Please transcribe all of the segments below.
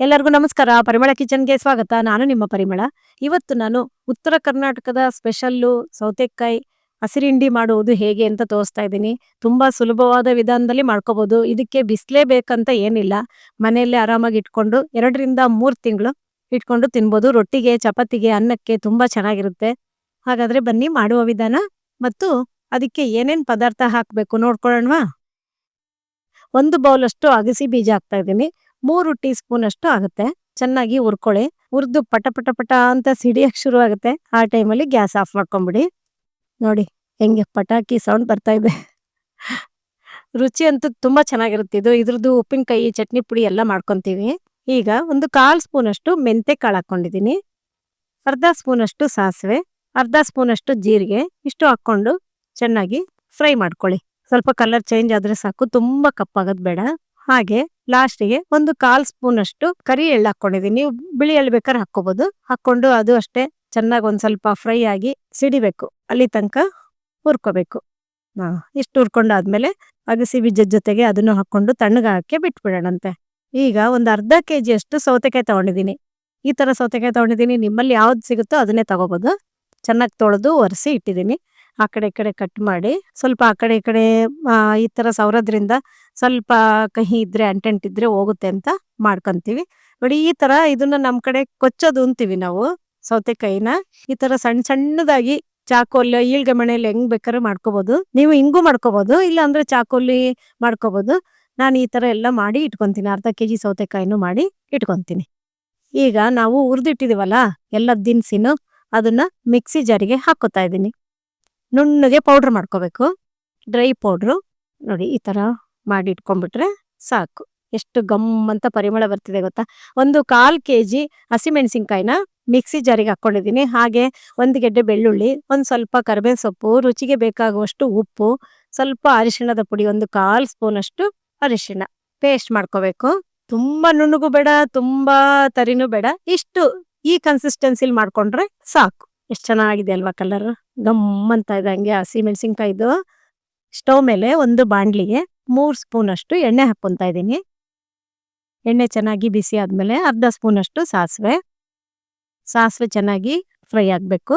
ಎಲ್ಲರಿಗೂ ನಮಸ್ಕಾರ. ಪರಿಮಳ ಕಿಚನ್ಗೆ ಸ್ವಾಗತ. ನಾನು ನಿಮ್ಮ ಪರಿಮಳ. ಇವತ್ತು ನಾನು ಉತ್ತರ ಕರ್ನಾಟಕದ ಸ್ಪೆಷಲ್ಲು ಸೌತೆಕಾಯಿ ಹಸಿರಿಂಡಿ ಮಾಡುವುದು ಹೇಗೆ ಅಂತ ತೋರಿಸ್ತಾ ಇದ್ದೀನಿ. ತುಂಬಾ ಸುಲಭವಾದ ವಿಧಾನದಲ್ಲಿ ಮಾಡ್ಕೋಬೋದು. ಇದಕ್ಕೆ ಬಿಸಿಲೇ ಬೇಕಂತ ಏನಿಲ್ಲ. ಮನೆಯಲ್ಲೇ ಆರಾಮಾಗಿ ಇಟ್ಕೊಂಡು ಎರಡರಿಂದ ಮೂರು ತಿಂಗಳು ಇಟ್ಕೊಂಡು ತಿನ್ಬೋದು. ರೊಟ್ಟಿಗೆ, ಚಪಾತಿಗೆ, ಅನ್ನಕ್ಕೆ ತುಂಬಾ ಚೆನ್ನಾಗಿರುತ್ತೆ. ಹಾಗಾದ್ರೆ ಬನ್ನಿ ಮಾಡುವ ವಿಧಾನ. ಮತ್ತು ಅದಕ್ಕೆ ಏನೇನ್ ಪದಾರ್ಥ ಹಾಕಬೇಕು ನೋಡ್ಕೊಳ್ಳೋಣವಾ? ಒಂದು ಬೌಲ್ ಅಷ್ಟು ಅಗಸಿ ಬೀಜ ಹಾಕ್ತಾ ಇದ್ದೀನಿ. ಮೂರು ಟೀ ಸ್ಪೂನ್ ಅಷ್ಟು ಆಗುತ್ತೆ. ಚೆನ್ನಾಗಿ ಹುರ್ಕೊಳ್ಳಿ. ಹುರಿದು ಪಟ ಪಟ ಪಟ ಅಂತ ಸಿಡಿಯಕ್ಕೆ ಶುರು ಆಗುತ್ತೆ. ಆ ಟೈಮಲ್ಲಿ ಗ್ಯಾಸ್ ಆಫ್ ಮಾಡ್ಕೊಂಬಿಡಿ. ನೋಡಿ, ಹೆಂಗೆ ಪಟಾಕಿ ಸೌಂಡ್ ಬರ್ತಾ ಇದೆ. ರುಚಿ ಅಂತೂ ತುಂಬಾ ಚೆನ್ನಾಗಿರುತ್ತೆ ಇದು. ಇದ್ರದ್ದು ಉಪ್ಪಿನಕಾಯಿ, ಚಟ್ನಿ ಪುಡಿ ಎಲ್ಲ ಮಾಡ್ಕೊತೀವಿ. ಈಗ ಒಂದು ಕಾಲ್ ಸ್ಪೂನ್ ಅಷ್ಟು ಮೆಂತೆ ಕಾಳು ಹಾಕೊಂಡಿದೀನಿ ಅರ್ಧ ಸ್ಪೂನ್ ಅಷ್ಟು ಸಾಸಿವೆ, ಅರ್ಧ ಸ್ಪೂನ್ ಅಷ್ಟು ಜೀರಿಗೆ, ಇಷ್ಟು ಹಾಕೊಂಡು ಚೆನ್ನಾಗಿ ಫ್ರೈ ಮಾಡ್ಕೊಳ್ಳಿ. ಸ್ವಲ್ಪ ಕಲರ್ ಚೇಂಜ್ ಆದ್ರೆ ಸಾಕು. ತುಂಬಾ ಕಪ್ಪಾಗೋದು ಬೇಡ. ಹಾಗೆ ಲಾಸ್ಟಿಗೆ ಒಂದು ಕಾಲ್ ಸ್ಪೂನ್ ಅಷ್ಟು ಕರಿ ಎಳ್ಳು ಹಾಕೊಂಡಿದೀನಿ ನೀವು ಬಿಳಿ ಎಳ್ಳು ಬೇಕಾದ್ರೆ ಹಾಕೋಬಹುದು ಹಾಕೊಂಡು ಅದು ಅಷ್ಟೇ ಚೆನ್ನಾಗಿ ಒಂದ್ ಸ್ವಲ್ಪ ಫ್ರೈ ಆಗಿ ಸಿಡಿಬೇಕು. ಅಲ್ಲಿ ತನಕ ಹುರ್ಕೋಬೇಕು. ಹಾ, ಇಷ್ಟು ಹುರ್ಕೊಂಡಾದ್ಮೇಲೆ ಅಗಸಿ ಬೀಜದ ಜೊತೆಗೆ ಅದನ್ನು ಹಾಕೊಂಡು ತಣ್ಣಗಾಗಕ್ಕೆ ಬಿಟ್ಬಿಡೋಣಂತೆ. ಈಗ ಒಂದು ಅರ್ಧ ಕೆಜಿ ಅಷ್ಟು ಸೌತೆಕಾಯಿ ತಗೊಂಡಿದ್ದೀನಿ. ಈ ತರ ಸೌತೆಕಾಯಿ ತಗೊಂಡಿದ್ದೀನಿ. ನಿಮ್ಮಲ್ಲಿ ಯಾವ್ದು ಸಿಗುತ್ತೋ ಅದನ್ನೇ ತಗೋಬಹುದು ಚೆನ್ನಾಗಿ ತೊಳೆದು ಒರೆಸಿ ಇಟ್ಟಿದೀನಿ ಆ ಕಡೆ ಈ ಕಡೆ ಕಟ್ ಮಾಡಿ ಸ್ವಲ್ಪ ಆ ಕಡೆ ಈ ಕಡೆ ಈ ತರ ಸವರೋದ್ರಿಂದ ಸ್ವಲ್ಪ ಕಹಿ ಇದ್ರೆ ಅಂಟಂಟಿದ್ರೆ ಹೋಗುತ್ತೆ ಅಂತ ಮಾಡ್ಕೊಂತೀವಿ. ನೋಡಿ ಈ ತರ ಇದನ್ನ ನಮ್ ಕಡೆ ಕೊಚ್ಚೋದು ಅಂತೀವಿ ನಾವು ಸೌತೆಕಾಯಿನ. ಈ ತರ ಸಣ್ಣ ಸಣ್ಣದಾಗಿ ಚಾಕೋಲಿ, ಈಳ್ಗೆ ಮನೆಯಲ್ಲಿ ಹೆಂಗ್ ಬೇಕಾದ್ರೆ ಮಾಡ್ಕೋಬಹುದು ನೀವು ಹಿಂಗೂ ಮಾಡ್ಕೋಬಹುದು ಇಲ್ಲ ಅಂದ್ರೆ ಚಾಕೋಲಿ ಮಾಡ್ಕೋಬಹುದು ನಾನು ಈ ತರ ಎಲ್ಲ ಮಾಡಿ ಇಟ್ಕೊಂತೀನಿ. ಅರ್ಧ ಕೆಜಿ ಸೌತೆಕಾಯಿನೂ ಮಾಡಿ ಇಟ್ಕೊಂತೀನಿ. ಈಗ ನಾವು ಹುರಿದಿಟ್ಟಿದೀವಲ್ಲ, ಎಲ್ಲ ದಿನಸಿನು ಅದನ್ನ ಮಿಕ್ಸಿ ಜಾರಿಗೆ ಹಾಕೋತಾ ಇದ್ದೀನಿ. ನುಣ್ಣಗೆ ಪೌಡ್ರ್ ಮಾಡ್ಕೋಬೇಕು. ಡ್ರೈ ಪೌಡ್ರು ನೋಡಿ ಈ ಥರ ಮಾಡಿ ಇಟ್ಕೊಂಡ್ಬಿಟ್ರೆ ಸಾಕು. ಎಷ್ಟು ಗಮ್ ಅಂತ ಪರಿಮಳ ಬರ್ತಿದೆ ಗೊತ್ತಾ? ಒಂದು ಕಾಲು ಕೆ ಜಿ ಹಸಿಮೆಣಸಿನ್ಕಾಯಿನ ಮಿಕ್ಸಿ ಜಾರಿಗೆ ಹಾಕ್ಕೊಂಡಿದ್ದೀನಿ ಹಾಗೆ ಒಂದು ಗೆಡ್ಡೆ ಬೆಳ್ಳುಳ್ಳಿ, ಒಂದು ಸ್ವಲ್ಪ ಕರಿಬೇವು ಸೊಪ್ಪು, ರುಚಿಗೆ ಬೇಕಾಗುವಷ್ಟು ಉಪ್ಪು, ಸ್ವಲ್ಪ ಅರಿಶಿಣದ ಪುಡಿ, ಒಂದು ಕಾಲು ಸ್ಪೂನ್ ಅಷ್ಟು ಅರಿಶಿಣ. ಪೇಸ್ಟ್ ಮಾಡ್ಕೋಬೇಕು. ತುಂಬ ನುಣ್ಣಗೂ ಬೇಡ, ತುಂಬ ತರಿನೂ ಬೇಡ. ಇಷ್ಟು ಈ ಕನ್ಸಿಸ್ಟೆನ್ಸಿಲಿ ಮಾಡ್ಕೊಂಡ್ರೆ ಸಾಕು. ಎಷ್ಟು ಚೆನ್ನಾಗಿದೆ ಅಲ್ವಾ ಕಲರ್ ಗಮ್ ಅಂತ ಹಂಗೆ ಹಸಿ ಮೆಣಸಿನ್ಕಾಯ್ದು. ಸ್ಟವ್ ಮೇಲೆ ಒಂದು ಬಾಣ್ಲಿಗೆ ಮೂರು ಸ್ಪೂನ್ ಅಷ್ಟು ಎಣ್ಣೆ ಹಾಕೊಂತಾ ಇದ್ದೀನಿ. ಎಣ್ಣೆ ಚೆನ್ನಾಗಿ ಬಿಸಿ ಆದಮೇಲೆ ಅರ್ಧ ಸ್ಪೂನ್ ಅಷ್ಟು ಸಾಸಿವೆ. ಸಾಸಿವೆ ಚೆನ್ನಾಗಿ ಫ್ರೈ ಆಗಬೇಕು.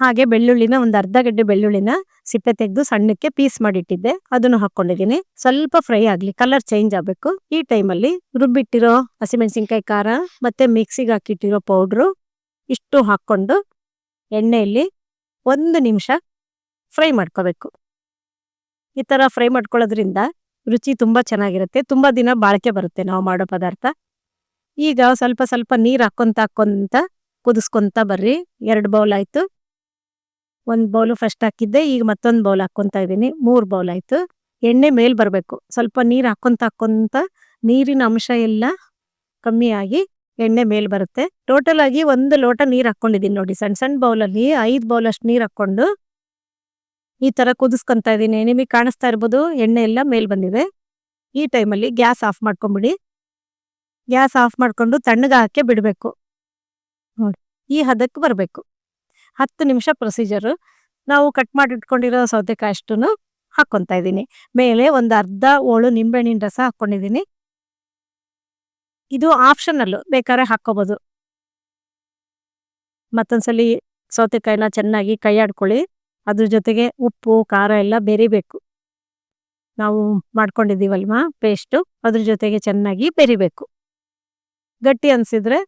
ಹಾಗೆ ಬೆಳ್ಳುಳ್ಳಿನ ಒಂದು ಅರ್ಧ ಗಡ್ಡೆ ಬೆಳ್ಳುಳ್ಳಿನ ಸಿಪ್ಪೆ ತೆಗೆದು ಸಣ್ಣಕ್ಕೆ ಪೀಸ್ ಮಾಡಿಟ್ಟಿದ್ದೆ. ಅದನ್ನು ಹಾಕ್ಕೊಂಡಿದ್ದೀನಿ. ಸ್ವಲ್ಪ ಫ್ರೈ ಆಗಲಿ ಕಲರ್ ಚೇಂಜ್ ಆಗಬೇಕು. ಈ ಟೈಮಲ್ಲಿ ರುಬ್ಬಿಟ್ಟಿರೋ ಹಸಿಮೆಣಸಿನ್ಕಾಯಿ ಖಾರ ಮತ್ತೆ ಮಿಕ್ಸಿಗೆ ಹಾಕಿಟ್ಟಿರೋ ಪೌಡ್ರು ಇಷ್ಟು ಹಾಕ್ಕೊಂಡು ಎಣ್ಣೆಯಲ್ಲಿ ಒಂದು ನಿಮಿಷ ಫ್ರೈ ಮಾಡ್ಕೋಬೇಕು. ಈ ಥರ ಫ್ರೈ ಮಾಡ್ಕೊಳ್ಳೋದ್ರಿಂದ ರುಚಿ ತುಂಬ ಚೆನ್ನಾಗಿರುತ್ತೆ. ತುಂಬ ದಿನ ಬಾಳಿಕೆ ಬರುತ್ತೆ ನಾವು ಮಾಡೋ ಪದಾರ್ಥ. ಈಗ ಸ್ವಲ್ಪ ಸ್ವಲ್ಪ ನೀರು ಹಾಕ್ಕೊತ ಹಾಕ್ಕೊತ ಕುದಿಸ್ಕೊಂತ ಬರ್ರಿ. ಎರಡು ಬೌಲ್ ಆಯಿತು. ಒಂದು ಬೌಲು ಫಸ್ಟ್ ಹಾಕಿದ್ದೆ. ಈಗ ಮತ್ತೊಂದು ಬೌಲ್ ಹಾಕ್ಕೊತ ಇದ್ದೀನಿ. ಮೂರು ಬೌಲ್ ಆಯಿತು. ಎಣ್ಣೆ ಮೇಲೆ ಬರಬೇಕು. ಸ್ವಲ್ಪ ನೀರು ಹಾಕ್ಕೊತ ಹಾಕ್ಕೊತ ನೀರಿನ ಅಂಶ ಎಲ್ಲ ಕಮ್ಮಿಯಾಗಿ ಎಣ್ಣೆ ಮೇಲ್ ಬರುತ್ತೆ. ಟೋಟಲ್ ಆಗಿ ಒಂದು ಲೋಟ ನೀರ್ ಹಾಕೊಂಡಿದೀನಿ ನೋಡಿ. ಸಣ್ಣ ಸಣ್ಣ ಬೌಲ್ ಅಲ್ಲಿ ಐದ್ ಬೌಲ್ ಅಷ್ಟು ನೀರ್ ಹಾಕೊಂಡು ಈ ತರ ಕುದಿಸ್ಕೊಂತ ಇದೀನಿ. ನಿಮಗೆ ಕಾಣಿಸ್ತಾ ಇರ್ಬೋದು, ಎಣ್ಣೆ ಎಲ್ಲ ಮೇಲ್ ಬಂದಿದೆ. ಈ ಟೈಮಲ್ಲಿ ಗ್ಯಾಸ್ ಆಫ್ ಮಾಡ್ಕೊಂಬಿಡಿ. ಗ್ಯಾಸ್ ಆಫ್ ಮಾಡ್ಕೊಂಡು ತಣ್ಣಗ ಹಾಕಿ ಬಿಡ್ಬೇಕು. ನೋಡಿ, ಈ ಹದಕ್ಕೆ ಬರ್ಬೇಕು. ಹತ್ತು ನಿಮಿಷ ಪ್ರೊಸೀಜರು. ನಾವು ಕಟ್ ಮಾಡಿ ಇಟ್ಕೊಂಡಿರೋ ಸೌತೆಕಾಯಿ ಅಷ್ಟನ್ನು ಹಾಕೊಂತ ಇದ್ದೀನಿ ಮೇಲೆ ಒಂದು ಅರ್ಧ ಓಳು ನಿಂಬೆಹಣ್ಣಿನ ರಸ ಹಾಕೊಂಡಿದ್ದೀನಿ ಇದು ಆಪ್ಷನಲ್ ಬೇಕಾದ್ರೆ ಹಾಕೋಬಹುದು ಮತ್ತೊಂದ್ಸಲಿ ಸೌತೆಕಾಯಿನ ಚೆನ್ನಾಗಿ ಕೈ ಆಡ್ಕೊಳ್ಳಿ ಅದ್ರ ಜೊತೆಗೆ ಉಪ್ಪು, ಖಾರ ಎಲ್ಲ ಬೆರಿಬೇಕು. ನಾವು ಮಾಡ್ಕೊಂಡಿದೀವಲ್ವಾ ಪೇಸ್ಟು ಅದ್ರ ಜೊತೆಗೆ ಚೆನ್ನಾಗಿ ಬೆರಿಬೇಕು. ಗಟ್ಟಿ ಅನ್ಸಿದ್ರೆ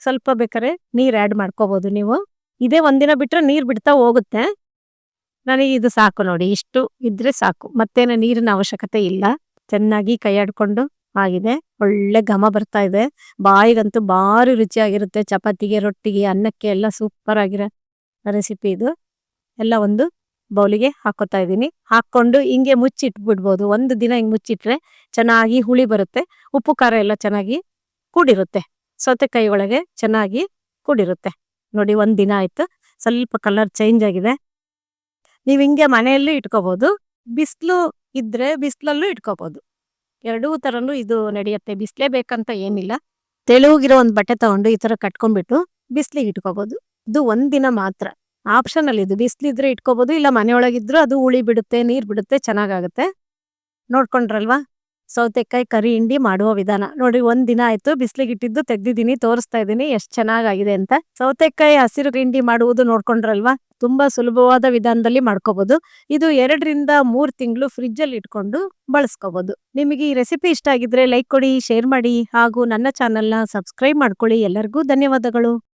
ಸ್ವಲ್ಪ ಬೇಕಾದ್ರೆ ನೀರ್ ಆಡ್ ಮಾಡ್ಕೋಬೋದು ನೀವು. ಇದೇ ಒಂದಿನ ಬಿಟ್ರೆ ನೀರ್ ಬಿಡ್ತಾ ಹೋಗುತ್ತೆ. ನನಗೆ ಇದು ಸಾಕು ನೋಡಿ, ಇಷ್ಟು ಇದ್ರೆ ಸಾಕು. ಮತ್ತೇನು ನೀರಿನ ಅವಶ್ಯಕತೆ ಇಲ್ಲ. ಚೆನ್ನಾಗಿ ಕೈಯಾಡ್ಕೊಂಡು ಆಗಿದೆ. ಒಳ್ಳೆ ಘಮ ಬರ್ತಾ ಇದೆ. ಬಾಯಿಗಂತೂ ಭಾರಿ ರುಚಿಯಾಗಿರುತ್ತೆ. ಚಪಾತಿಗೆ, ರೊಟ್ಟಿಗೆ, ಅನ್ನಕ್ಕೆ ಎಲ್ಲ ಸೂಪರ್ ಆಗಿರೋ ರೆಸಿಪಿ ಇದು. ಎಲ್ಲ ಒಂದು ಬೌಲಿಗೆ ಹಾಕೋತಾ ಇದ್ದೀನಿ. ಹಾಕ್ಕೊಂಡು ಹಿಂಗೆ ಮುಚ್ಚಿಟ್ಬಿಡ್ಬೋದು. ಒಂದು ದಿನ ಹಿಂಗೆ ಮುಚ್ಚಿಟ್ರೆ ಚೆನ್ನಾಗಿ ಹುಳಿ ಬರುತ್ತೆ. ಉಪ್ಪು, ಖಾರ ಎಲ್ಲ ಚೆನ್ನಾಗಿ ಕೂಡಿರುತ್ತೆ. ಸೌತೆಕಾಯಿ ಒಳಗೆ ಚೆನ್ನಾಗಿ ಕೂಡಿರುತ್ತೆ. ನೋಡಿ, ಒಂದು ದಿನ ಆಯ್ತು. ಸ್ವಲ್ಪ ಕಲರ್ ಚೇಂಜ್ ಆಗಿದೆ. ನೀವು ಹಿಂಗೆ ಮನೆಯಲ್ಲೂ ಇಟ್ಕೋಬೋದು. ಬಿಸಿಲು ಇದ್ರೆ ಬಿಸಿಲಲ್ಲೂ ಇಟ್ಕೋಬಹುದು ಎರಡೂ ತರನು ಇದು ನಡೆಯುತ್ತೆ. ಬಿಸ್ಲೇ ಬೇಕಂತ ಏನಿಲ್ಲ. ತೆಳುಗಿರೋ ಒಂದು ಬಟ್ಟೆ ತಗೊಂಡು ಈ ತರ ಕಟ್ಕೊಂಡ್ಬಿಟ್ಟು ಬಿಸಿಲಿಗೆ ಇಟ್ಕೋಬೋದು. ಇದು ಒಂದಿನ ದಿನ ಮಾತ್ರ. ಆಪ್ಷನಲ್ ಇದು ಬಿಸಿಲಿದ್ರೆ ಇಟ್ಕೋಬೋದು, ಇಲ್ಲ ಮನೆಯೊಳಗಿದ್ರು ಅದು ಉಳಿ ಬಿಡುತ್ತೆ, ನೀರ್ ಬಿಡುತ್ತೆ, ಚೆನ್ನಾಗಾಗುತ್ತೆ. ನೋಡ್ಕೊಂಡ್ರಲ್ವಾ? ಸೌತೆಕಾಯಿ ಕರಿ ಹಿಂಡಿ ಮಾಡುವ ವಿಧಾನ. ನೋಡಿ ಒಂದ್ ದಿನ ಆಯ್ತು ಬಿಸ್ಲಿಗೆ ಇಟ್ಟಿದ್ದು ತೆಗ್ದಿದ್ದೀನಿ, ತೋರಿಸ್ತಾ ಇದ್ದೀನಿ, ಎಷ್ಟ್ ಚೆನ್ನಾಗಾಗಿದೆ ಅಂತ. ಸೌತೆಕಾಯಿ ಹಸಿರು ಹಿಂಡಿ ಮಾಡುವುದು ನೋಡ್ಕೊಂಡ್ರಲ್ವಾ? ತುಂಬಾ ಸುಲಭವಾದ ವಿಧಾನದಲ್ಲಿ ಮಾಡ್ಕೋಬಹುದು ಇದು ಎರಡರಿಂದ ಮೂರ್ ತಿಂಗಳು ಫ್ರಿಡ್ಜ್ ಅಲ್ಲಿ ಇಟ್ಕೊಂಡು ಬಳಸ್ಕೋಬಹುದು ನಿಮಗೆ ಈ ರೆಸಿಪಿ ಇಷ್ಟ ಆಗಿದ್ರೆ ಲೈಕ್ ಕೊಡಿ, ಶೇರ್ ಮಾಡಿ, ಹಾಗೂ ನನ್ನ ಚಾನೆಲ್ನ ಸಬ್ಸ್ಕ್ರೈಬ್ ಮಾಡ್ಕೊಳ್ಳಿ. ಎಲ್ಲರಿಗೂ ಧನ್ಯವಾದಗಳು.